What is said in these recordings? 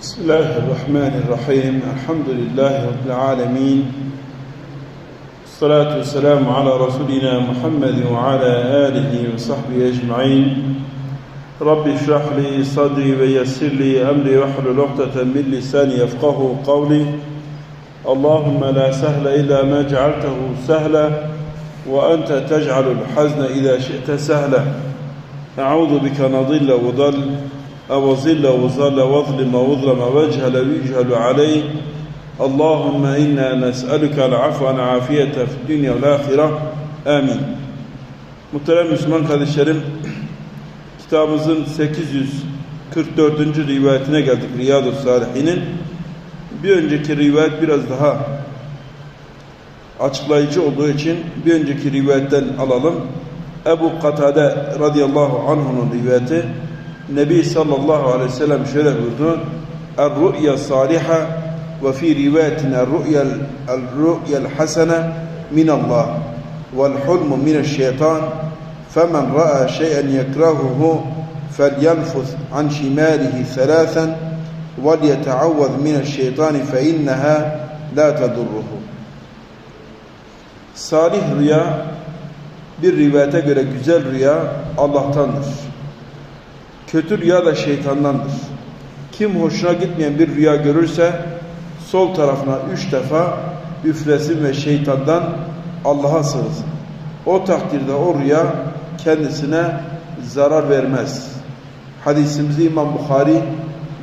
بسم الله الرحمن الرحيم الحمد لله رب العالمين الصلاة والسلام على رسولنا محمد وعلى آله وصحبه أجمعين رب اشرح لي صدري ويسر لي أمري واحلل عقدة من لساني يفقه قولي اللهم لا سهل إلا ما جعلته سهلا وأنت تجعل الحزن إذا شئت سهلا أعوذ بك نضل وضل أو ظل وظل واظلم وظلم واجهل ويجهل عليه اللهم إنا نسألك العفو والعافية في الدنيا والآخرة آمين Muhterem Müslüman kardeşlerim, kitabımızın 844. rivayetine geldik Riyadu Salihin'in. Bir önceki rivayet biraz daha açıklayıcı olduğu için bir önceki rivayetten alalım. Ebu Katade radıyallahu anh'unun rivayeti النبي صلى الله عليه وسلم شرح بردون الرؤية الصالحة وفي روايتنا الرؤية الرؤية الحسنة من الله والحلم من الشيطان فمن رأى شيئا يكرهه فلينفث عن شماله ثلاثا وليتعوذ من الشيطان فإنها لا تضره. صالح رؤيا بالرواية غير جزل رؤيا الله تنصر Kötü rüya da şeytandandır. Kim hoşuna gitmeyen bir rüya görürse sol tarafına üç defa üflesin ve şeytandan Allah'a sığınsın. O takdirde o rüya kendisine zarar vermez. Hadisimizi İmam Bukhari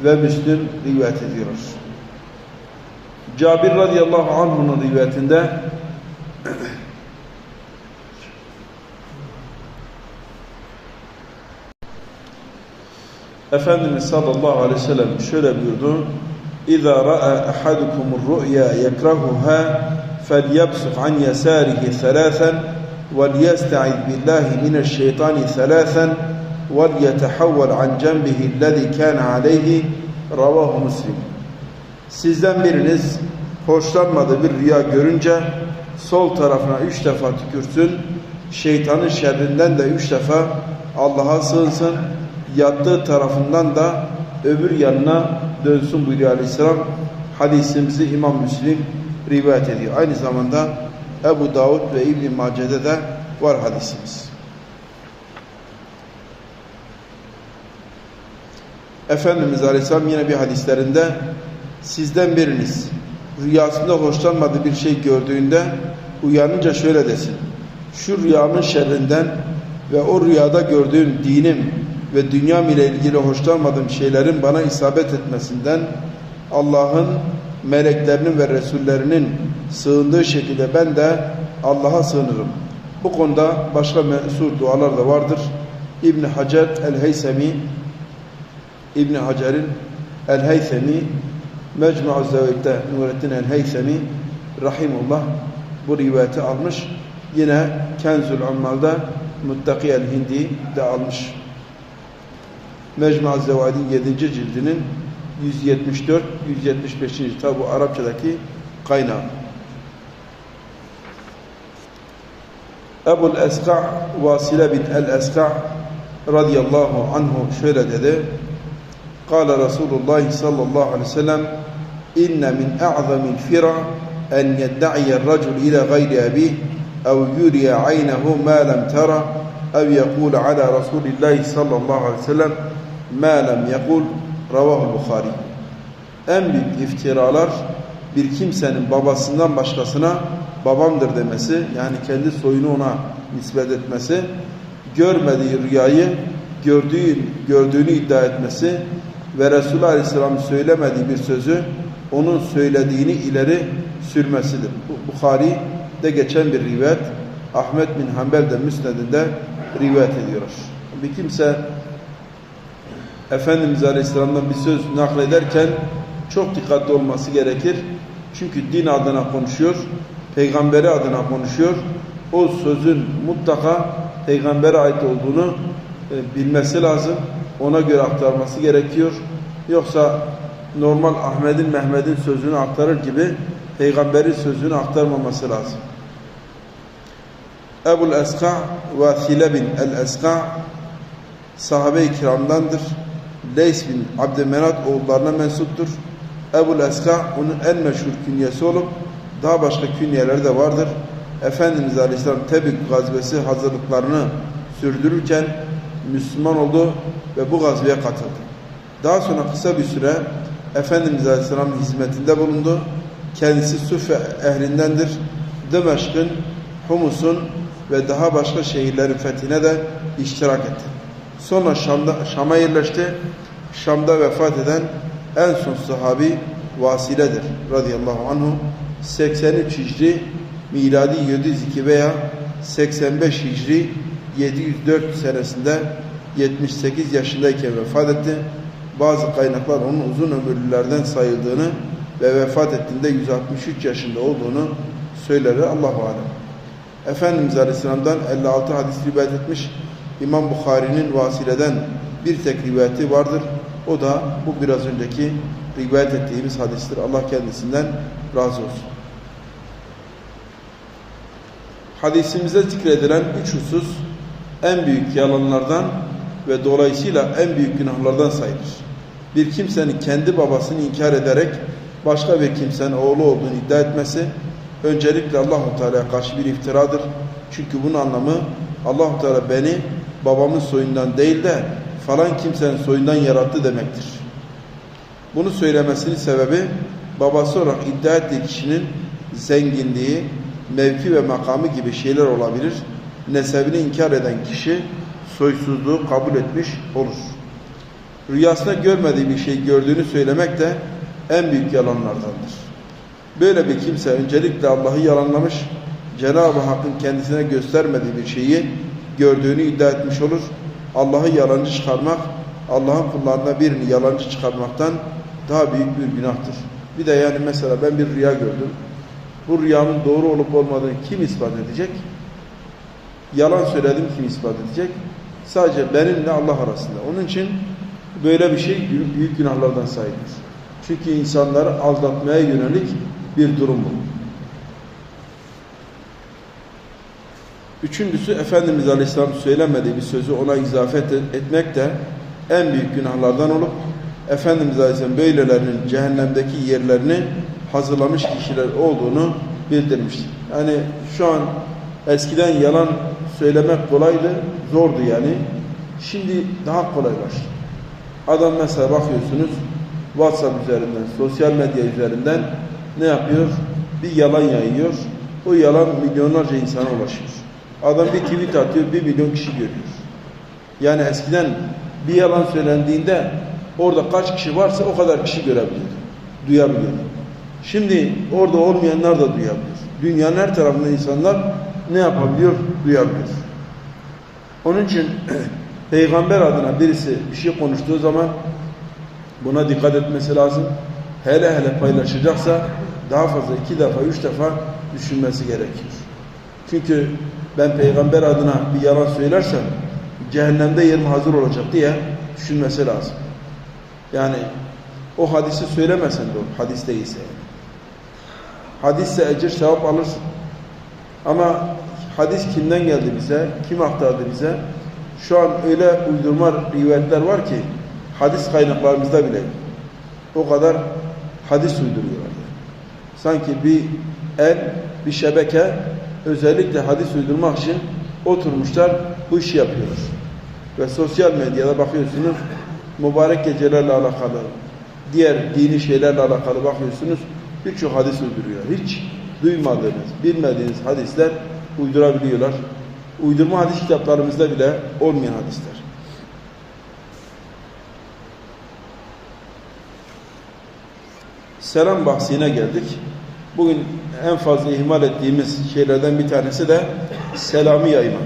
ve Müslim rivayet ediyor. Cabir radıyallahu anh'ın rivayetinde Efendimiz sallallahu aleyhi ve sellem şöyle buyurdu. İza ra'a ahadukumur ru'ya yekrahuha felyabsuq an yasarihi thalathan وليستعذ بالله من الشيطان ثلاثا وليتحول عن جنبه الذي كان عليه رواه مسلم Sizden biriniz hoşlanmadığı bir rüya görünce sol tarafına üç defa tükürsün, şeytanın şerrinden de üç defa Allah'a sığınsın, yattığı tarafından da öbür yanına dönsün buyuruyor Aleyhisselam. Hadisimizi İmam Müslim rivayet ediyor. Aynı zamanda Ebu Davud ve İbn-i Mace'de de var hadisimiz. Efendimiz Aleyhisselam yine bir hadislerinde sizden biriniz rüyasında hoşlanmadığı bir şey gördüğünde uyanınca şöyle desin. Şu rüyamın şerrinden ve o rüyada gördüğüm dinim ve dünyam ile ilgili hoşlanmadığım şeylerin bana isabet etmesinden Allah'ın meleklerinin ve Resullerinin sığındığı şekilde ben de Allah'a sığınırım. Bu konuda başka mesur dualar da vardır. İbn Hacer el-Heysemi İbn Hacer'in el-Heysemi Mecmu'u Zevet'te Nurettin el-Heysemi Rahimullah bu rivayeti almış. Yine Kenzül Ammal'da Muttaki el-Hindi de almış. Mecmu Zevaid'in 7. cildinin 174 175. tabu Arapçadaki kaynağı. Ebu'l Eska Vasile bin el-Eska radıyallahu anhu şöyle dedi. قال رسول الله صلى الله عليه وسلم إن من أعظم الفرع أن يدعي الرجل إلى غير أبيه أو يري عينه ما لم ترى أو يقول على رسول الله صلى الله عليه وسلم ما لم يقول Ravahu Bukhari. En büyük iftiralar bir kimsenin babasından başkasına babamdır demesi, yani kendi soyunu ona nispet etmesi, görmediği rüyayı gördüğü, gördüğünü iddia etmesi ve Resulullah Aleyhisselam'ın söylemediği bir sözü onun söylediğini ileri sürmesidir. Bu Bukhari'de geçen bir rivayet, Ahmet bin Hanbel de Müsned'inde rivayet ediyor. Bir kimse Efendimiz Aleyhisselam'dan bir söz naklederken çok dikkatli olması gerekir. Çünkü din adına konuşuyor, peygamberi adına konuşuyor. O sözün mutlaka peygambere ait olduğunu e, bilmesi lazım. Ona göre aktarması gerekiyor. Yoksa normal Ahmet'in Mehmet'in sözünü aktarır gibi peygamberin sözünü aktarmaması lazım. Ebul Eska ve Thilebin el-Eska sahabe-i kiramdandır. Leys bin Abdümenat oğullarına mensuptur. Ebul Eska onun en meşhur künyesi olup daha başka künyeleri de vardır. Efendimiz Aleyhisselam Tebük gazvesi hazırlıklarını sürdürürken Müslüman oldu ve bu gazveye katıldı. Daha sonra kısa bir süre Efendimiz Aleyhisselam'ın hizmetinde bulundu. Kendisi Sufe ehlindendir. Dımeşk'ın, Humus'un ve daha başka şehirlerin fethine de iştirak etti. Sonra Şam'da, Şam'a yerleşti. Şam'da vefat eden en son sahabi Vasile'dir radıyallahu anhu. 83 Hicri miladi 702 veya 85 Hicri 704 senesinde 78 yaşındayken vefat etti. Bazı kaynaklar onun uzun ömürlülerden sayıldığını ve vefat ettiğinde 163 yaşında olduğunu söyler. Allahu alem. Efendimiz Aleyhisselam'dan 56 hadis rivayet etmiş. İmam Bukhari'nin vasileden bir tek rivayeti vardır. O da bu biraz önceki rivayet ettiğimiz hadistir. Allah kendisinden razı olsun. Hadisimize zikredilen üç husus en büyük yalanlardan ve dolayısıyla en büyük günahlardan sayılır. Bir kimsenin kendi babasını inkar ederek başka bir kimsenin oğlu olduğunu iddia etmesi öncelikle Allahu Teala'ya karşı bir iftiradır. Çünkü bunun anlamı Allahu Teala beni babamın soyundan değil de falan kimsenin soyundan yarattı demektir. Bunu söylemesinin sebebi babası olarak iddia ettiği kişinin zenginliği, mevki ve makamı gibi şeyler olabilir. Nesebini inkar eden kişi soysuzluğu kabul etmiş olur. Rüyasında görmediği bir şey gördüğünü söylemek de en büyük yalanlardandır. Böyle bir kimse öncelikle Allah'ı yalanlamış, Cenab-ı Hakk'ın kendisine göstermediği bir şeyi gördüğünü iddia etmiş olur. Allah'ı yalancı çıkarmak, Allah'ın kullarına birini yalancı çıkarmaktan daha büyük bir günahtır. Bir de yani mesela ben bir rüya gördüm. Bu rüyanın doğru olup olmadığını kim ispat edecek? Yalan söyledim kim ispat edecek? Sadece benimle Allah arasında. Onun için böyle bir şey büyük günahlardan sayılır. Çünkü insanları aldatmaya yönelik bir durum bu. Üçüncüsü Efendimiz Aleyhisselam söylemediği bir sözü ona izafet etmek de en büyük günahlardan olup Efendimiz Aleyhisselam böylelerinin cehennemdeki yerlerini hazırlamış kişiler olduğunu bildirmiştir. Yani şu an eskiden yalan söylemek kolaydı, zordu yani. Şimdi daha kolaylaştı. Adam mesela bakıyorsunuz WhatsApp üzerinden, sosyal medya üzerinden ne yapıyor? Bir yalan yayıyor. O yalan milyonlarca insana ulaşıyor. Adam bir tweet atıyor, bir milyon kişi görüyor. Yani eskiden bir yalan söylendiğinde orada kaç kişi varsa o kadar kişi görebiliyor, duyabiliyor. Şimdi orada olmayanlar da duyabiliyor. Dünyanın her tarafında insanlar ne yapabiliyor? Duyabiliyor. Onun için peygamber adına birisi bir şey konuştuğu zaman buna dikkat etmesi lazım. Hele hele paylaşacaksa daha fazla iki defa, üç defa düşünmesi gerekiyor. Çünkü ben peygamber adına bir yalan söylersem cehennemde yerim hazır olacak diye düşünmesi lazım. Yani o hadisi söylemesen de olur, hadis değilse. Hadisse ecir sevap alırsın. Ama hadis kimden geldi bize, kim aktardı bize? Şu an öyle uydurma rivayetler var ki hadis kaynaklarımızda bile o kadar hadis uyduruyorlar. Sanki bir el, bir şebeke özellikle hadis uydurmak için oturmuşlar, bu işi yapıyorlar. Ve sosyal medyada bakıyorsunuz, mübarek gecelerle alakalı, diğer dini şeylerle alakalı bakıyorsunuz, birçok hadis uyduruyor. Hiç duymadığınız, bilmediğiniz hadisler uydurabiliyorlar. Uydurma hadis kitaplarımızda bile olmayan hadisler. Selam bahsine geldik. Bugün en fazla ihmal ettiğimiz şeylerden bir tanesi de selamı yaymak.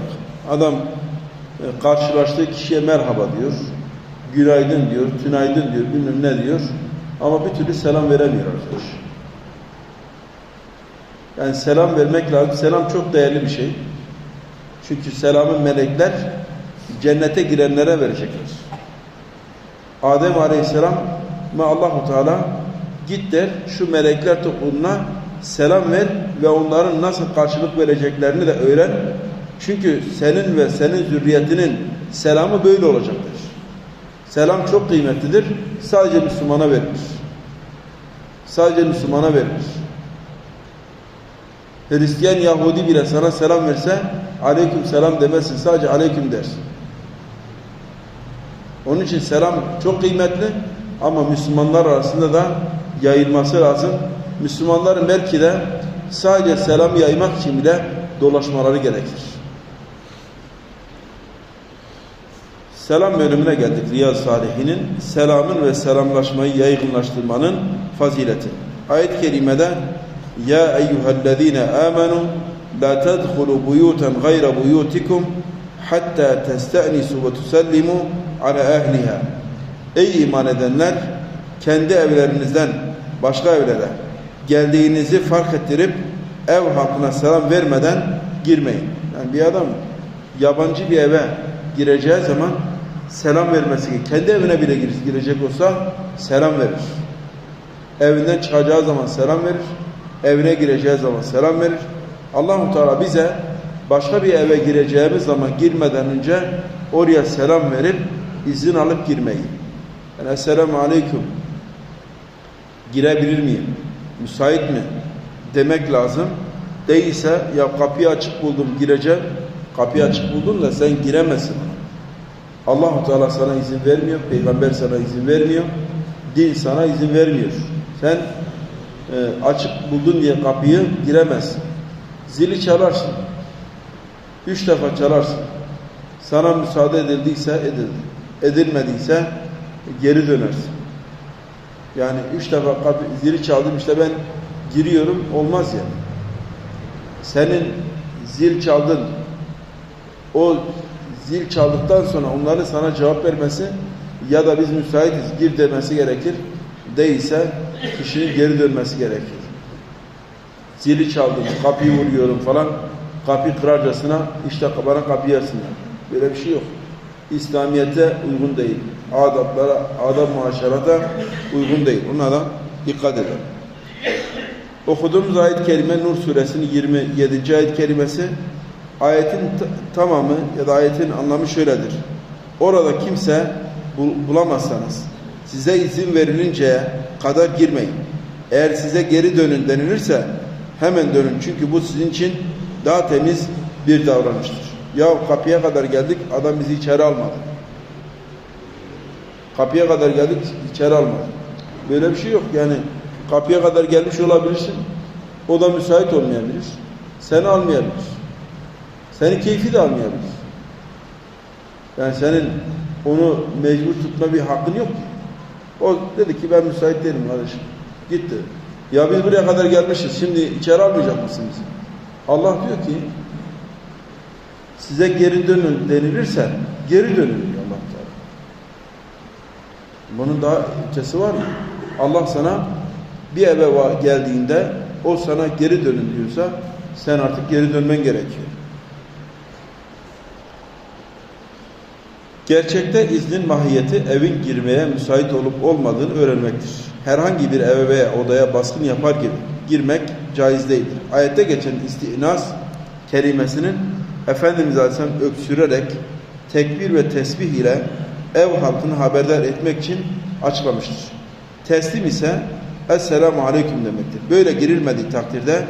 Adam e, karşılaştığı kişiye merhaba diyor, günaydın diyor, tünaydın diyor, bilmem ne diyor. Ama bir türlü selam veremiyor arkadaş. Yani selam vermek lazım. Selam çok değerli bir şey. Çünkü selamı melekler cennete girenlere verecekler. Adem Aleyhisselam ma Allahu Teala git der şu melekler topluluğuna selam ver ve onların nasıl karşılık vereceklerini de öğren. Çünkü senin ve senin zürriyetinin selamı böyle olacaktır. Selam çok kıymetlidir. Sadece Müslümana verilir. Sadece Müslümana verilir. Hristiyan Yahudi bile sana selam verse aleyküm selam demezsin. Sadece aleyküm dersin. Onun için selam çok kıymetli ama Müslümanlar arasında da yayılması lazım. Müslümanların belki de sadece selam yaymak için bile dolaşmaları gerekir. Selam bölümüne geldik Riyaz Salihinin. Selamın ve selamlaşmayı yaygınlaştırmanın fazileti. Ayet-i kerimede Ya eyyühellezine amenu la tedhulu buyutan gayra buyutikum hatta testenisu ve tusallimu ala ehliha. Ey iman edenler kendi evlerinizden başka evlere geldiğinizi fark ettirip ev halkına selam vermeden girmeyin. Yani bir adam yabancı bir eve gireceği zaman selam vermesi. Kendi evine bile girecek olsa selam verir. Evinden çıkacağı zaman selam verir. Evine gireceği zaman selam verir. Allahu Teala bize başka bir eve gireceğimiz zaman girmeden önce oraya selam verip izin alıp girmeyi. Yani Esselamu Aleyküm girebilir miyim? Müsait mi? Demek lazım. Değilse ya kapıyı açık buldum gireceğim. Kapıyı açık buldun da sen giremezsin. Allahu Teala sana izin vermiyor, peygamber sana izin vermiyor, din sana izin vermiyor. Sen e, açık buldun diye kapıyı giremezsin. Zili çalarsın. Üç defa çalarsın. Sana müsaade edildiyse edildi. Edilmediyse geri dönersin. Yani üç defa kapı, zili çaldım işte ben giriyorum olmaz yani. Senin zil çaldın o zil çaldıktan sonra onların sana cevap vermesi ya da biz müsaitiz gir demesi gerekir. Değilse kişinin geri dönmesi gerekir. Zili çaldım, kapıyı vuruyorum falan. Kapı kırarcasına işte bana kapıyı yersinler. Böyle bir şey yok. İslamiyet'e uygun değil. Adaplara, adab muaşerata uygun değil. Ona da dikkat edelim. Okuduğumuz ayet-i kerime Nur suresinin 27. ayet kerimesi ayetin tamamı ya da ayetin anlamı şöyledir. Orada kimse bulamazsanız size izin verilinceye kadar girmeyin. Eğer size geri dönün denilirse hemen dönün. Çünkü bu sizin için daha temiz bir davranıştır. Ya kapıya kadar geldik adam bizi içeri almadı. Kapıya kadar geldik içeri almadı. Böyle bir şey yok. Yani kapıya kadar gelmiş olabilirsin. O da müsait olmayabilir. Seni almayabilir. Seni keyfi de almayabilir. Yani senin onu mecbur tutma bir hakkın yok ki. O dedi ki ben müsait değilim kardeşim. Gitti. Ya biz buraya kadar gelmişiz. Şimdi içeri almayacak mısın bizi? Allah diyor ki size geri dönün denilirse geri dönün diyor. Bunun daha ötesi var mı? Allah sana bir eve geldiğinde o sana geri dönün diyorsa sen artık geri dönmen gerekiyor. Gerçekte iznin mahiyeti evin girmeye müsait olup olmadığını öğrenmektir. Herhangi bir eve veya odaya baskın yapar gibi girmek caiz değildir. Ayette geçen istinas kelimesinin Efendimiz Aleyhisselam öksürerek tekbir ve tesbih ile ev halkını haberdar etmek için açıklamıştır. Teslim ise Esselamu Aleyküm demektir. Böyle girilmediği takdirde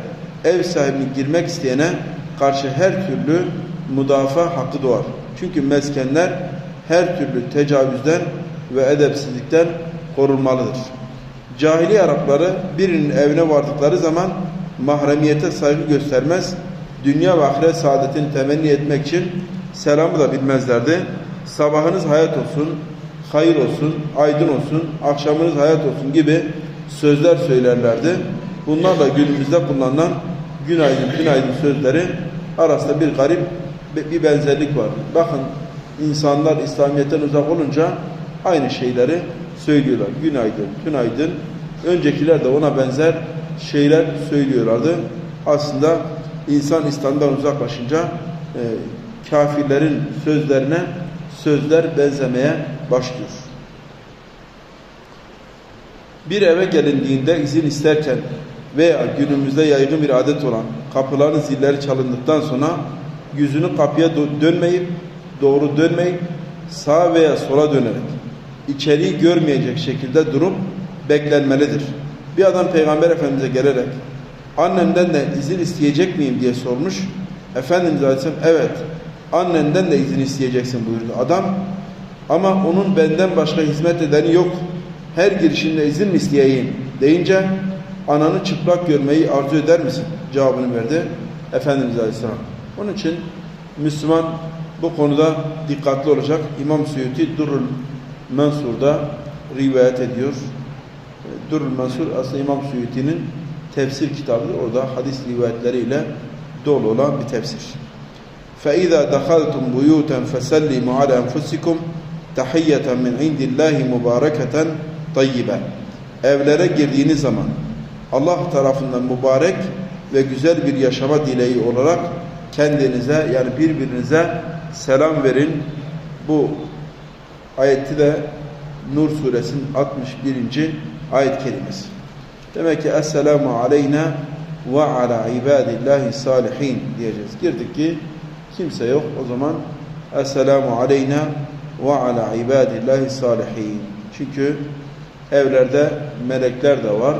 ev sahibinin girmek isteyene karşı her türlü müdafaa hakkı doğar. Çünkü meskenler her türlü tecavüzden ve edepsizlikten korunmalıdır. Cahili Arapları birinin evine vardıkları zaman mahremiyete saygı göstermez, dünya ve ahiret saadetini temenni etmek için selamı da bilmezlerdi. Sabahınız hayat olsun, hayır olsun, aydın olsun, akşamınız hayat olsun gibi sözler söylerlerdi. Bunlarla günümüzde kullanılan günaydın, günaydın sözleri arasında bir garip bir benzerlik var. Bakın insanlar İslamiyet'ten uzak olunca aynı şeyleri söylüyorlar. Günaydın, günaydın. Öncekiler de ona benzer şeyler söylüyorlardı. Aslında insan İslam'dan uzaklaşınca e, kafirlerin sözlerine sözler benzemeye başlıyor. Bir eve gelindiğinde izin isterken veya günümüzde yaygın bir adet olan kapıların zilleri çalındıktan sonra yüzünü kapıya dönmeyip doğru dönmeyip sağa veya sola dönerek içeriği görmeyecek şekilde durup beklenmelidir. Bir adam Peygamber Efendimiz'e gelerek annenden de izin isteyecek miyim diye sormuş. Efendimiz Aleyhisselam evet annenden de izin isteyeceksin buyurdu. Adam ama onun benden başka hizmet edeni yok. Her girişinde izin mi isteyeyim deyince ananı çıplak görmeyi arzu eder misin? Cevabını verdi Efendimiz Aleyhisselam. Onun için Müslüman bu konuda dikkatli olacak. İmam Suyuti Durrul Mansur'da rivayet ediyor. Durrul Mansur aslında İmam Suyuti'nin tefsir kitabıdır. Orada hadis rivayetleriyle dolu olan bir tefsir. فَاِذَا دَخَلْتُمْ بُيُوتًا فَسَلِّمُوا عَلَى أَنْفُسِكُمْ تَحِيَّةً مِنْ عِنْدِ اللّٰهِ مُبَارَكَةً طَيِّبًا Evlere girdiğiniz zaman Allah tarafından mübarek ve güzel bir yaşama dileği olarak kendinize yani birbirinize selam verin. Bu ayeti de Nur suresinin 61. ayet kelimesi. Demek ki Esselamu aleyna ve ala ibadillahi salihin diyeceğiz. Girdik ki kimse yok. O zaman Esselamu aleyna ve ala ibadillahi salihin. Çünkü evlerde melekler de var.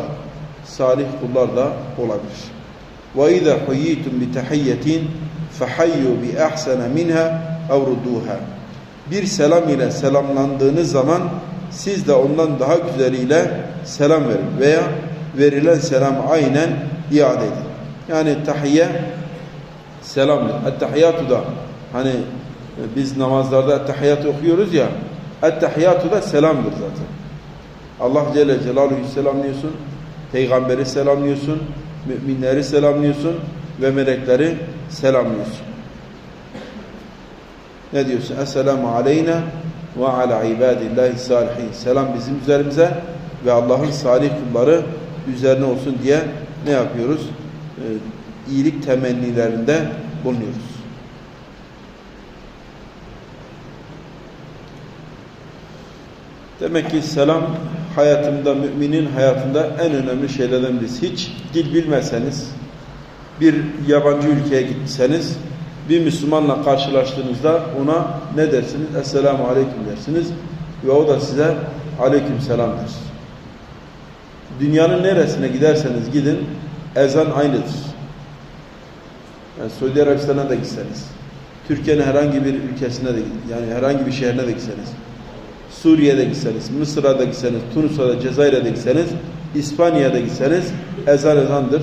Salih kullar da olabilir. Ve izâ huyyitum bi tahiyyetin fehayyu bi ahsana minha ev. Bir selam ile selamlandığınız zaman siz de ondan daha güzeliyle selam verin veya verilen selam aynen iade edin. Yani tahiyye selamdır. Ettehiyyatu da hani biz namazlarda ettehiyyatı okuyoruz ya ettehiyyatu da selamdır zaten. Allah Celle Celaluhu'yu selamlıyorsun, peygamberi selamlıyorsun, müminleri selamlıyorsun ve melekleri selamlıyorsun. Ne diyorsun? Esselamu aleyna ve ala ibadillahi salihin. Selam bizim üzerimize ve Allah'ın salih kulları üzerine olsun diye ne yapıyoruz? İyilik temennilerinde bulunuyoruz. Demek ki selam hayatımda, müminin hayatında en önemli şeylerden birisi. Hiç dil bilmezseniz, bir yabancı ülkeye gitseniz, bir Müslümanla karşılaştığınızda ona ne dersiniz? Esselamu Aleyküm dersiniz ve o da size Aleyküm Selam der. Dünyanın neresine giderseniz gidin, ezan aynıdır. Yani Suudi Arabistan'a da gitseniz, Türkiye'nin herhangi bir ülkesine de yani herhangi bir şehrine de gitseniz, Suriye'de gitseniz, Mısır'a da gitseniz, Tunus'a Cezayir'e de gitseniz, İspanya'da gitseniz ezan ezandır.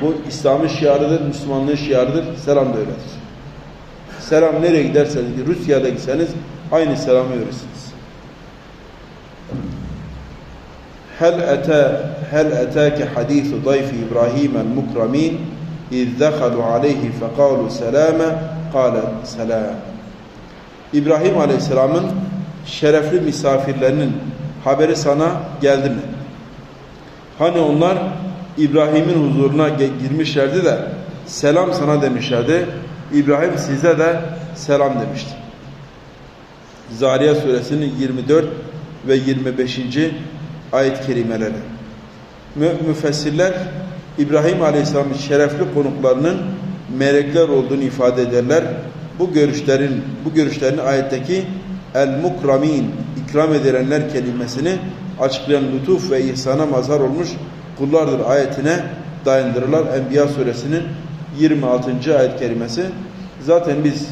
Bu İslam'ın şiarıdır, Müslümanlığın şiarıdır. Selam da öyledir. Selam nereye giderseniz, Rusya'da gitseniz aynı selamı verirsiniz. Hel ete hel etake hadisu dayfi İbrahim el mukramin iz dekalu aleyhi fekalu selame kâle selam. İbrahim Aleyhisselam'ın şerefli misafirlerinin haberi sana geldi mi? Hani onlar İbrahim'in huzuruna girmişlerdi de selam sana demişlerdi. İbrahim size de selam demişti. Zariye suresinin 24 ve 25. ayet-i kerimeleri. Mü müfessirler İbrahim Aleyhisselam'ın şerefli konuklarının melekler olduğunu ifade ederler. Bu görüşlerin bu görüşlerin ayetteki el-mukramin ikram edilenler kelimesini açıklayan lütuf ve ihsana mazhar olmuş kullardır ayetine dayandırırlar. Enbiya suresinin 26. ayet kerimesi. Zaten biz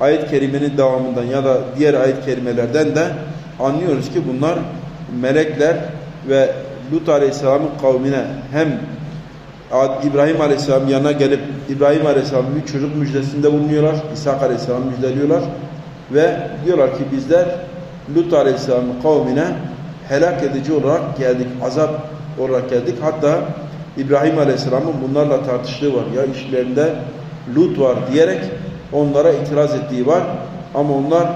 ayet kerimenin devamından ya da diğer ayet kerimelerden de anlıyoruz ki bunlar melekler ve Lut Aleyhisselam'ın kavmine hem İbrahim Aleyhisselam yanına gelip İbrahim Aleyhisselam'ın bir çocuk müjdesinde bulunuyorlar. İshak Aleyhisselam'ı müjdeliyorlar. Ve diyorlar ki bizler Lut Aleyhisselam'ın kavmine helak edici olarak geldik. Azap olarak geldik. Hatta İbrahim Aleyhisselam'ın bunlarla tartıştığı var. Ya işlerinde Lut var diyerek onlara itiraz ettiği var. Ama onlar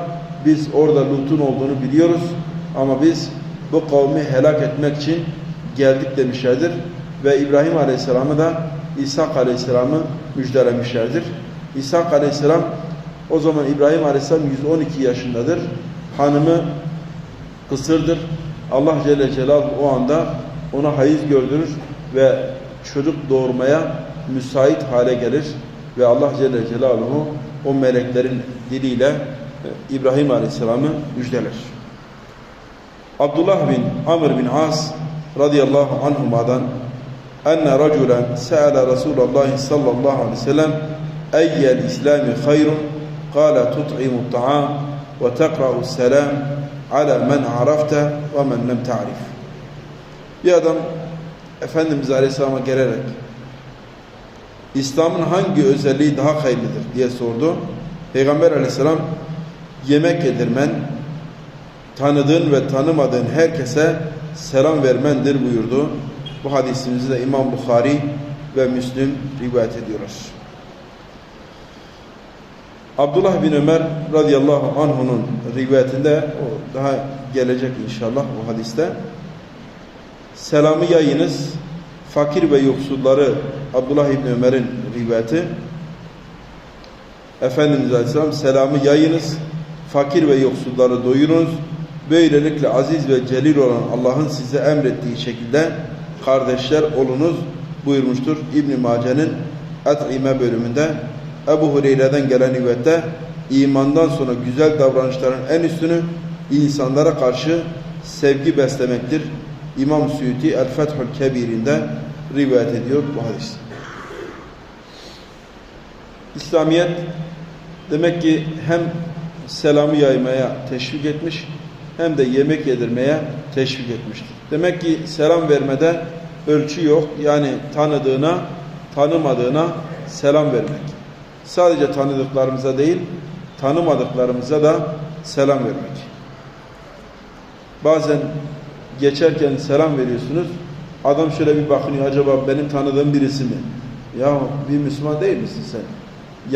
biz orada Lut'un olduğunu biliyoruz. Ama biz bu kavmi helak etmek için geldik demişlerdir. Ve İbrahim Aleyhisselam'ı da İshak Aleyhisselam'ı müjdelemişlerdir. İshak Aleyhisselam o zaman İbrahim Aleyhisselam 112 yaşındadır. Hanımı kısırdır. Allah Celle Celaluhu o anda ona hayız gördürür ve çocuk doğurmaya müsait hale gelir ve Allah Celle Celaluhu o meleklerin diliyle İbrahim Aleyhisselam'ı müjdeler. Abdullah bin Amr bin As radıyallahu anhuma'dan enne raculen se'ele Resulallah sallallahu aleyhi ve sellem eyyel islami hayrun kâle tut'imu ta'am ve tekra'u selam ala men arafte ve men lem ta'rif bir adam Efendimiz Aleyhisselam'a gelerek İslam'ın hangi özelliği daha hayırlıdır diye sordu. Peygamber Aleyhisselam yemek yedirmen, tanıdığın ve tanımadığın herkese selam vermendir buyurdu. Bu hadisimizi de İmam Bukhari ve Müslim rivayet ediyorlar. Abdullah bin Ömer radıyallahu anh'unun rivayetinde o daha gelecek inşallah bu hadiste selamı yayınız fakir ve yoksulları Abdullah İbni Ömer'in rivayeti Efendimiz Aleyhisselam selamı yayınız fakir ve yoksulları doyurunuz böylelikle aziz ve celil olan Allah'ın size emrettiği şekilde kardeşler olunuz buyurmuştur İbn Mace'nin Et'ime bölümünde Ebu Hureyre'den gelen rivayette imandan sonra güzel davranışların en üstünü insanlara karşı sevgi beslemektir. İmam Suyuti El Fethül Kebir'inde rivayet ediyor bu hadis. İslamiyet demek ki hem selamı yaymaya teşvik etmiş hem de yemek yedirmeye teşvik etmiştir. Demek ki selam vermede ölçü yok. Yani tanıdığına, tanımadığına selam vermek. Sadece tanıdıklarımıza değil, tanımadıklarımıza da selam vermek. Bazen geçerken selam veriyorsunuz. Adam şöyle bir bakınıyor. Acaba benim tanıdığım birisi mi? Ya bir Müslüman değil misin sen?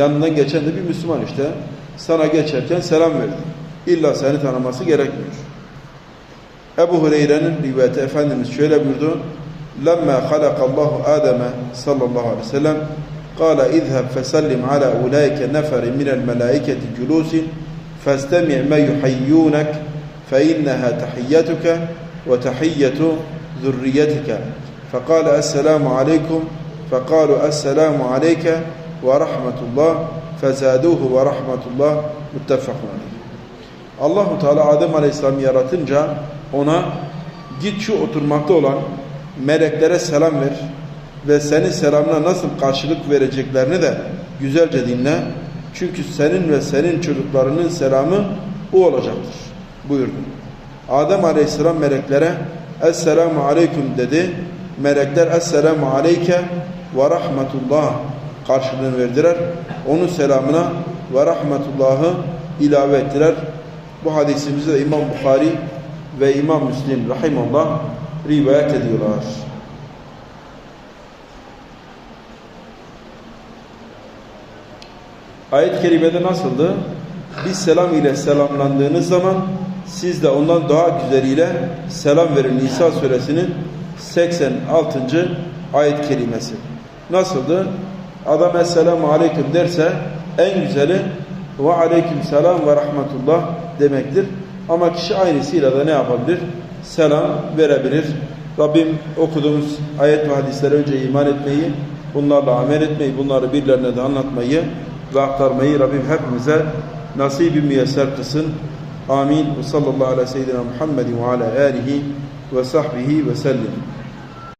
Yanından geçen de bir Müslüman işte. Sana geçerken selam verdi. İlla seni tanıması gerekmiyor. Ebu Hureyre'nin rivayeti Efendimiz şöyle buyurdu. لَمَّا خَلَقَ اللّٰهُ آدَمَ sallallahu aleyhi ve sellem قال اذهب فسلم على أولئك نفر من الملائكة جلوس فاستمع ما يحيونك فإنها تحيتك وتحية ذريتك فقال السلام عليكم فقالوا السلام عليك ورحمة الله فزادوه ورحمة الله متفق عليه Allahu Teala Adem Aleyhisselam'ı yaratınca ona git şu oturmakta olan meleklere selam ver ve senin selamına nasıl karşılık vereceklerini de güzelce dinle. Çünkü senin ve senin çocuklarının selamı bu olacaktır buyurdu. Adem Aleyhisselam meleklere Esselamu Aleyküm dedi. Melekler Esselamu Aleyke ve Rahmetullah karşılığını verdiler. Onun selamına ve Rahmetullah'ı ilave ettiler. Bu hadisimizi de İmam Bukhari ve İmam Müslim Rahimallah rivayet ediyorlar. Ayet-i kerimede nasıldı? Biz selam ile selamlandığınız zaman siz de ondan daha güzeliyle selam verin. Nisa suresinin 86. ayet-i kerimesi. Nasıldı? Adam Esselamu Aleyküm derse en güzeli ve Aleyküm Selam ve Rahmetullah demektir. Ama kişi aynısıyla da ne yapabilir? Selam verebilir. Rabbim okuduğumuz ayet ve hadislere önce iman etmeyi, bunlarla amel etmeyi, bunları birilerine de anlatmayı ve aktarmayı Rabbim hepimize nasibi müyesser kılsın. Amin. Ve sallallahu aleyhi ve sellem Muhammedin ve ala alihi ve sahbihi ve sellim.